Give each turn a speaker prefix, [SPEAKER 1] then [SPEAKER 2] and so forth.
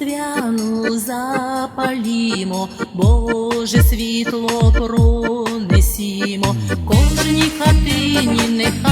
[SPEAKER 1] різдвяну запалімо, Боже світло пронесімо, кожній хатині нехай.